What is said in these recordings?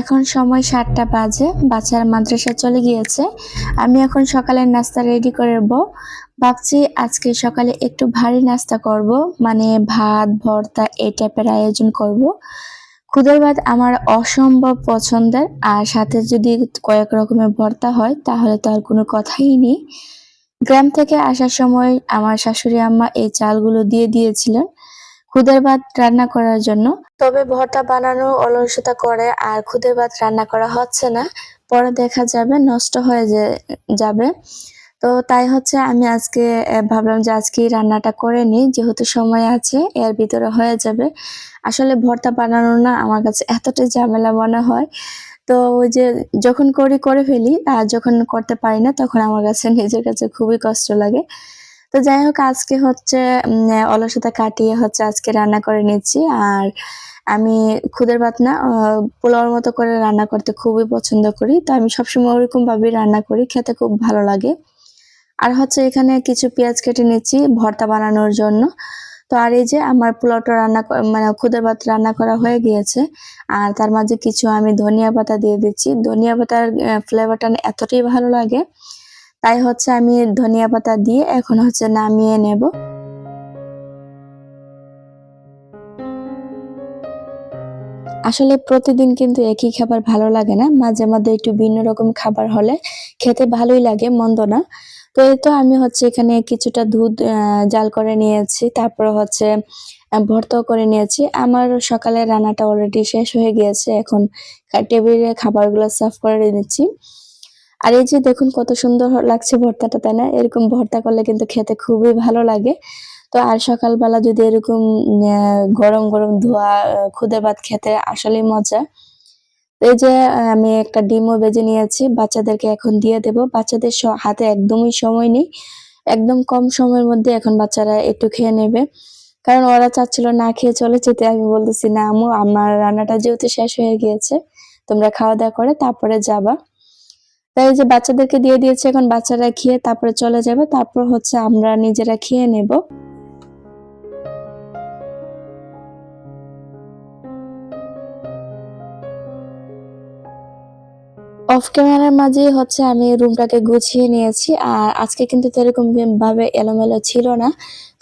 এখন সময় সাতটা বাজে, বাচ্চারা মাদ্রাসা চলে গিয়েছে। আমি এখন সকালের নাস্তা রেডি করব ভাবছি আজকে সকালে একটু ভারী নাস্তা করব মানে ভাত, ভর্তা, এই টাইপের আয়োজন করব। খুদের ভাত আমার অসম্ভব পছন্দের, আর সাথে যদি কয়েক রকমের ভর্তা হয়, তাহলে তো আর কোনো কথাই নেই। গ্রাম থেকে আসার সময় আমার শাশুড়ি আম্মা এই চালগুলো দিয়ে দিয়েছিলেন। খুদের ভাত রান্না করার জন্য। তবে ভর্তা বানানো, অলসতা করে আর খুদের ভাত রান্না করা হচ্ছে না। পরে দেখা যাবে, নষ্ট হয়ে যাবে। তো তাই হচ্ছে আমি আজকে ভাবলাম যে আজকে রান্নাটা করে নিই। যেহেতু সময় আছে, এর ভিতরে হয়ে যাবে। আসলে ভর্তা বানানো না আমার কাছে এতটাই ঝামেলা মনে হয়। তো ওই যে, যখন করি, করে ফেলি। আর যখন করতে পারি না, তখন আমার কাছে, নিজের কাছে খুবই কষ্ট লাগে। তো যাই হোক, আজকে হচ্ছে অলসতা কাটিয়ে হচ্ছে আজকে রান্না করে নিচ্ছি। আর আমি খুদের ভাত না পোলাওর মতো করে রান্না করতে খুবই পছন্দ করি। তো আমি সবসময় ওরকম ভাবেই রান্না করি, খেতে খুব ভালো লাগে। আর হচ্ছে এখানে কিছু পেঁয়াজ কেটে নিচ্ছি ভর্তা বানানোর জন্য। তো আর এই যে আমার পোলাওটা রান্না মানে খুদের ভাত রান্না করা হয়ে গিয়েছে, আর তার মাঝে কিছু আমি ধনিয়া পাতা দিয়ে দিচ্ছি। ধনিয়া পাতার ফ্লেভারটা এতটাই ভালো লাগে তাই হচ্ছে আমি ধনিয়া পাতা দিয়ে এখন হচ্ছে নামিয়ে নেব। আসলে প্রতিদিন কিন্তু একই খাবার ভালো লাগে না, মাঝে মাঝে একটু ভিন্ন রকম খাবার হলে খেতে ভালোই লাগে, মন্দ না। তো এই তো আমি হচ্ছে এখানে কিছুটা দুধ জাল করে নিয়েছি, তারপর হচ্ছে ভর্তাও করে নিয়েছি। আমার সকালে রান্নাটা অলরেডি শেষ হয়ে গিয়েছে, এখন টেবিলে খাবারগুলো সার্ভ করে নিচ্ছি। আর এই যে দেখুন কত সুন্দর লাগছে ভর্তাটা, তাই না? এরকম ভর্তা করলে কিন্তু খেতে খুবই ভালো লাগে। তো আর সকালবেলা যদি এরকম গরম গরম ধোয়া খুদে ভাত খেতে আসলেই মজা। এই যে আমি একটা ডিমও বেজে নিয়েছি, বাচ্চাদেরকে এখন দিয়ে দেব। বাচ্চাদের হাতে একদমই সময় নেই। একদম কম সময়ের মধ্যে এখন বাচ্চারা একটু খেয়ে নেবে। কারণ ওরা চাচ্ছিল না খেয়ে চলে যেতে। আমি বলতেছি, না আমু আমার রান্নাটা যেহেতু শেষ হয়ে গিয়েছে, তোমরা খাওয়া দাওয়া করে তারপরে যাবা। তাই যে বাচ্চাদেরকে দিয়ে দিয়েছে, এখন বাচ্চারা খেয়ে তারপরে চলে যাবে। তারপর হচ্ছে আমরা নিজেরা খেয়ে নেব। অফ ক্যামেরার মাঝে হচ্ছে আমি রুমটাকে গুছিয়ে নিয়েছি। আর আজকে কিন্তু এরকম ভাবে এলোমেলো ছিল না,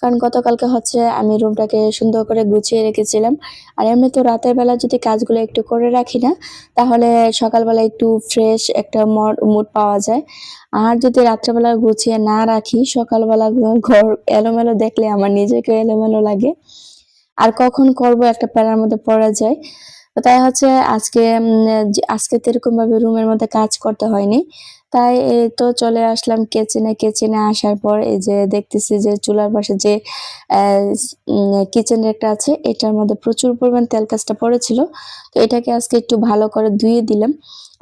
কারণ গতকালকে হচ্ছে আমি রুমটাকে সুন্দর করে গুছিয়ে রেখেছিলাম। আর এমনি তো রাতের বেলা যদি কাজগুলো একটু করে রাখি না, তাহলে সকালবেলা একটু ফ্রেশ একটা মুড পাওয়া যায়। আর যদি রাত্রেবেলা গুছিয়ে না রাখি, সকালবেলা ঘর এলোমেলো দেখলে আমার নিজেকে এলোমেলো লাগে। আর কখন করব একটা প্যারার মধ্যে পড়া যায়। তাই হচ্ছে আজকে আজকে তো এরকম ভাবে রুমের মধ্যে কাজ করতে হয়নি। তাই তো চলে আসলাম কিচেনে কিচেনে আসার পর এই যে দেখতেছি যে চুলার পাশে যে কিচেন রেকটা আছে, এটার মধ্যে প্রচুর পরিমাণ তেল কাজটা পড়েছিল। তো এটাকে আজকে একটু ভালো করে ধুয়ে দিলাম।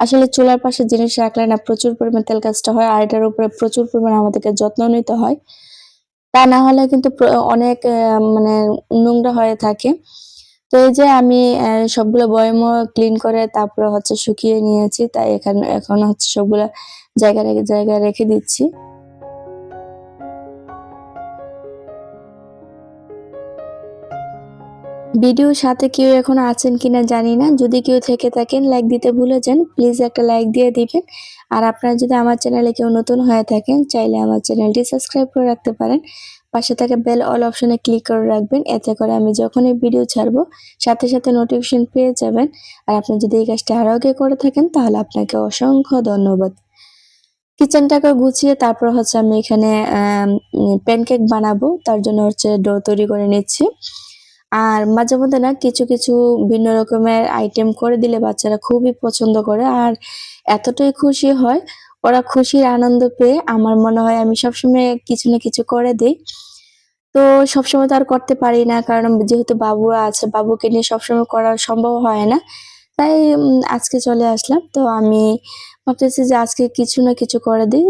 আসলে চুলার পাশে জিনিস রাখলে না প্রচুর পরিমাণ তেল কাজটা হয়, আর এটার উপরে প্রচুর পরিমাণ আমাদেরকে যত্ন নিতে হয়। তা না হলে কিন্তু অনেক মানে নোংরা হয়ে থাকে। তো এই যে আমি সবগুলো বয়মও ক্লিন করে তারপরে হচ্ছে শুকিয়ে নিয়েছি, তাই এখানে, এখন হচ্ছে সবগুলো জায়গা রেখে জায়গায় রেখে দিচ্ছি। ভিডিওর সাথে কেউ এখন আছেন কিনা জানি না, যদি কেউ থেকে থাকেন লাইক দিতে ভুলে যান প্লিজ একটা লাইক দিয়ে দিবেন। আর আপনারা যদি আমার চ্যানেলে কেউ নতুন হয়ে থাকেন, চাইলে আমার চ্যানেলটি সাবস্ক্রাইব করে রাখতে পারেন। পাশে থাকা বেল অল অপশনে ক্লিক করে রাখবেন। এতে করে আমি যখনই ভিডিও ছাড়বো, সাথে সাথে নোটিফিকেশন পেয়ে যাবেন। আর আপনি যদি এই কাজটা আরও আগে করে থাকেন, তাহলে আপনাকে অসংখ্য ধন্যবাদ। কিচেনটাকে গুছিয়ে তারপর হচ্ছে আমি এখানে প্যানকেক বানাবো। তার জন্য হচ্ছে ডো তৈরি করে নিচ্ছি। আর মাঝে মধ্যে না কিছু কিছু ভিন্ন রকমের আইটেম করে দিলে বাচ্চারা খুবই পছন্দ করে। আর এতটাই খুশি হয়, ওরা খুশির আনন্দ পেয়ে আমার মনে হয় আমি সবসময় কিছু না কিছু করে দিই। তো সবসময় তো আর করতে পারি না, কারণ যেহেতু বাবুরা আছে, বাবুকে নিয়ে সবসময় করা সম্ভব হয় না। তাই আজকে চলে আসলাম। তো আমি ভাবতেছি যে আজকে কিছু না কিছু করে দিই।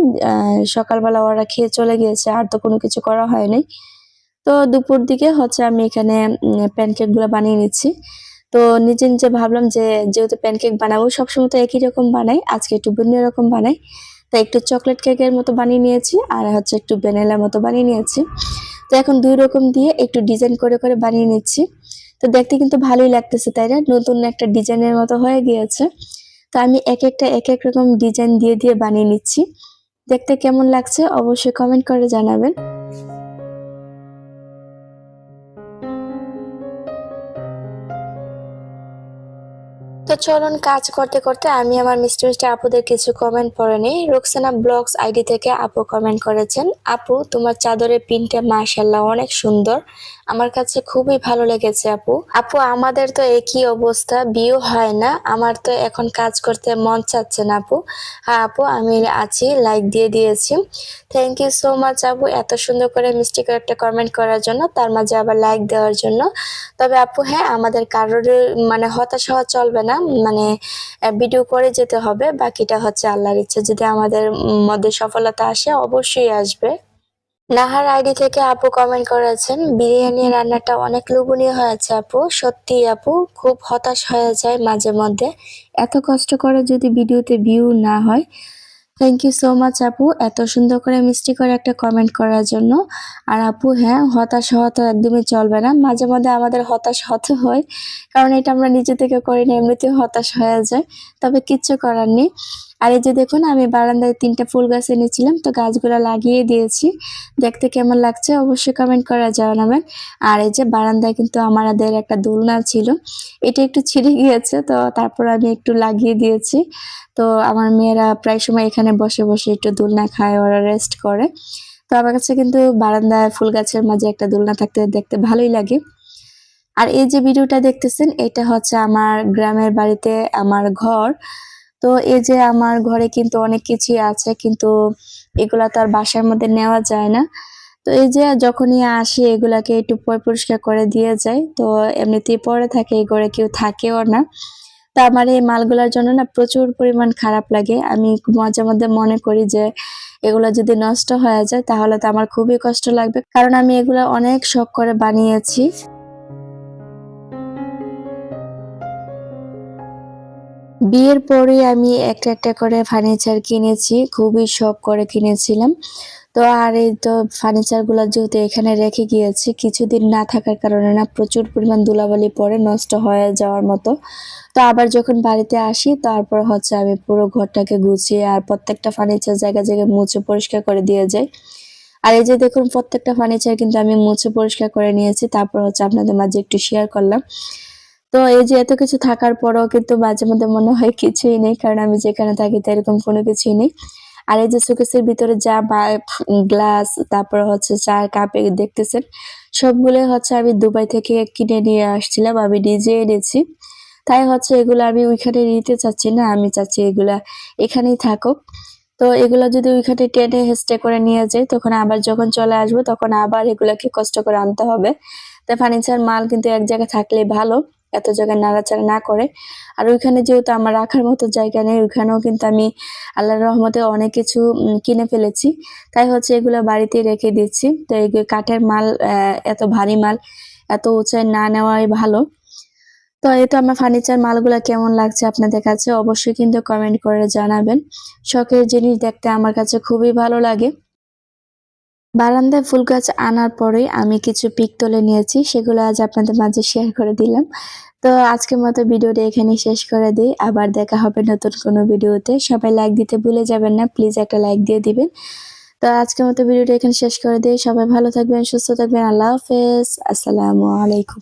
সকালবেলা ওরা খেয়ে চলে গিয়েছে, আর তো কোনো কিছু করা হয়নি। তো দুপুর দিকে হচ্ছে আমি এখানে প্যানকেকগুলো বানিয়ে নিচ্ছি। তো নিজে নিজে ভাবলাম যে যেহেতু প্যানকেক বানাবো, সবসময় তো একই রকম বানাই, আজকে একটু ভিন্ন রকম বানাই। তাই একটু চকলেট কেকের মতো বানিয়ে নিয়েছি, আর হচ্ছে একটু ভ্যানিলার মতো বানিয়ে নিয়েছি। তো এখন দুই রকম দিয়ে একটু ডিজাইন করে করে বানিয়ে নিচ্ছি। তো দেখতে কিন্তু ভালোই লাগতেছে, তাই না? নতুন একটা ডিজাইনের মতো হয়ে গিয়েছে। তো আমি এক একটা, এক এক রকম ডিজাইন দিয়ে দিয়ে বানিয়ে নিচ্ছি। দেখতে কেমন লাগছে অবশ্যই কমেন্ট করে জানাবেন। তো চলুন কাজ করতে করতে আমি আমার মিষ্টি মিষ্টি আপুদের কিছু কমেন্ট পড়ে নিই। রুকসানা ব্লগস আইডি থেকে আপু কমেন্ট করেছেন। আপু, তোমার চাদরের পিনটা মার্শাল্লাহ অনেক সুন্দর। আমার কাছে খুবই ভালো লেগেছে, আপু। আপু, আমাদের তো একই অবস্থা বিয়ে হয় না। আমার তো এখন কাজ করতে মন চাচ্ছে না, আপু। হ্যাঁ আপু, আমি আছি লাইক দিয়ে দিয়েছি। থ্যাংক ইউ সো মাচ আপু, এত সুন্দর করে মিষ্টি করে একটা কমেন্ট করার জন্য, তার মাঝে আবার লাইক দেওয়ার জন্য। তবে, আপু হ্যাঁ আমাদের কারোর মানে হতাশ হওয়া চলবে না মানে ভিডিও করে যেতে হবে, বাকিটা হচ্ছে আল্লাহর ইচ্ছা। যদি আমাদের মধ্যে সফলতা আসে, অবশ্যই আসবে। নাহার আইডি থেকে আপু কমেন্ট করেছেন, বিরিয়ানি রান্নাটা অনেক লোভনীয় হয়েছে আপু। সত্যি আপু, খুব হতাশ হয়ে যায় মাঝে মধ্যে। এত কষ্ট করে যদি ভিডিওতে ভিউ না হয় থ্যাংক ইউ সো মাচ আপু। এত সুন্দর করে মিষ্টি করে একটা কমেন্ট করার জন্য। আর আপু হ্যাঁ হতাশ হওয়া তো একদমই চলবে না। মাঝে মধ্যে আমাদের হতাশ হতে হয়, কারণ এটা আমরা নিজে থেকে করি না, এমনিতেও হতাশ হয়ে যায়। তবে কিচ্ছু করার নেই। আর এই যে দেখুন, আমি বারান্দায় তিনটা ফুল গাছ এনেছিলাম, তো গাছগুলো লাগিয়ে দিয়েছি। দেখতে কেমন লাগছে অবশ্যই কমেন্ট করা জানাবেন। আর এই যে বারান্দায় কিন্তু আমাদের একটা দোলনা ছিল, এটা একটু ছিঁড়ে গিয়েছে, তো তারপর আমি একটু লাগিয়ে দিয়েছি। তো আমার মেয়েরা প্রায় সময় এখানে বসে বসে একটু দোলনা খায়, ওরা রেস্ট করে। তো আমার কাছে কিন্তু বারান্দায় ফুল গাছের মাঝে একটা দোলনা থাকতে দেখতে ভালোই লাগে। আর এই যে ভিডিওটা দেখতেছেন, এটা হচ্ছে আমার গ্রামের বাড়িতে আমার ঘর। তো এই যে আমার ঘরে কিন্তু অনেক কিছুই আছে, কিন্তু এগুলা তো আর বাসার মধ্যে নেওয়া যায় না। তো এই যে যখনই আসি, এগুলাকে একটু পরিষ্কার করে দিয়ে যায় তো এমনিতেই পরে থাকে, এই ঘরে কেউ থাকেও না। তা আমার এই মালগুলোর জন্য না প্রচুর পরিমাণ খারাপ লাগে। আমি মাঝে মধ্যে মনে করি যে এগুলো যদি নষ্ট হয়ে যায়, তাহলে তো আমার খুবই কষ্ট লাগবে। কারণ আমি এগুলো অনেক শখ করে বানিয়েছি। বিয়ের পরে আমি একটা একটা করে ফার্নিচার কিনেছি, খুবই শখ করে কিনেছিলাম। তো আর এই তো ফার্নিচার ফার্নিচারগুলো যেহেতু এখানে রেখে গিয়েছি, কিছুদিন না থাকার কারণে না প্রচুর পরিমাণ ধুলাবালি পরে নষ্ট হয়ে যাওয়ার মতো। তো আবার যখন বাড়িতে আসি, তারপর হচ্ছে আমি পুরো ঘরটাকে গুছিয়ে আর প্রত্যেকটা ফার্নিচার জায়গা জায়গায় মুছে পরিষ্কার করে দিয়ে যাই। আর এই যে দেখুন, প্রত্যেকটা ফার্নিচার কিন্তু আমি মুছে পরিষ্কার করে নিয়েছি, তারপর হচ্ছে আপনাদের মাঝে একটু শেয়ার করলাম। তো এই যে এত কিছু থাকার পরেও কিন্তু মাঝে মধ্যে মনে হয় কিছুই নেই, কারণ আমি যেখানে থাকি তো এরকম কোনো কিছুই নেই। আর এই যে সুকেসের ভিতরে যা বা গ্লাস, তারপর হচ্ছে চার কাপে দেখতেছেন, সবগুলো হচ্ছে আমি দুবাই থেকে কিনে নিয়ে আসছিলাম, আমি নিজে এনেছি। তাই হচ্ছে এগুলো আমি ওইখানে নিতে চাচ্ছি না, আমি চাচ্ছি এগুলা এখানেই থাকুক। তো এগুলো যদি ওইখানে টেনে হেস্টে করে নিয়ে যাই, তখন আবার যখন চলে আসব, তখন আবার এগুলাকে কষ্ট করে আনতে হবে। তাই ফার্নিচার, মাল কিন্তু এক জায়গায় থাকলে ভালো। এত জায়গায় নাড়াচাড়া না করে। আর ওইখানে যেহেতু আমার রাখার মতো জায়গা নেই, ওইখানেও কিন্তু আমি আল্লাহর রহমতে অনেক কিছু কিনে ফেলেছি। তাই হচ্ছে এগুলো বাড়িতে রেখে দিচ্ছি। তো এই কাঠের মাল এত ভারী মাল, এত উঁচাই না নেওয়াই ভালো। তো এই তো আমার ফার্নিচার মালগুলো কেমন লাগছে আপনাদের কাছে অবশ্যই কিন্তু কমেন্ট করে জানাবেন। শখের জিনিস দেখতে আমার কাছে খুবই ভালো লাগে। বারান্দায় ফুল গাছ আনার পরে আমি কিছু পিক তুলে নিয়েছি, সেগুলো আজ আপনাদের মাঝে শেয়ার করে দিলাম। তো আজকের মতো ভিডিওটা এখানে শেষ করে দিই। আবার দেখা হবে নতুন কোনো ভিডিওতে। সবাই লাইক দিতে ভুলে যাবেন না প্লিজ একটা লাইক দিয়ে দিবেন। তো আজকের মতো ভিডিওটা এখানে শেষ করে দিই। সবাই ভালো থাকবেন, সুস্থ থাকবেন। আল্লাহ হাফেজ। আসসালামু আলাইকুম।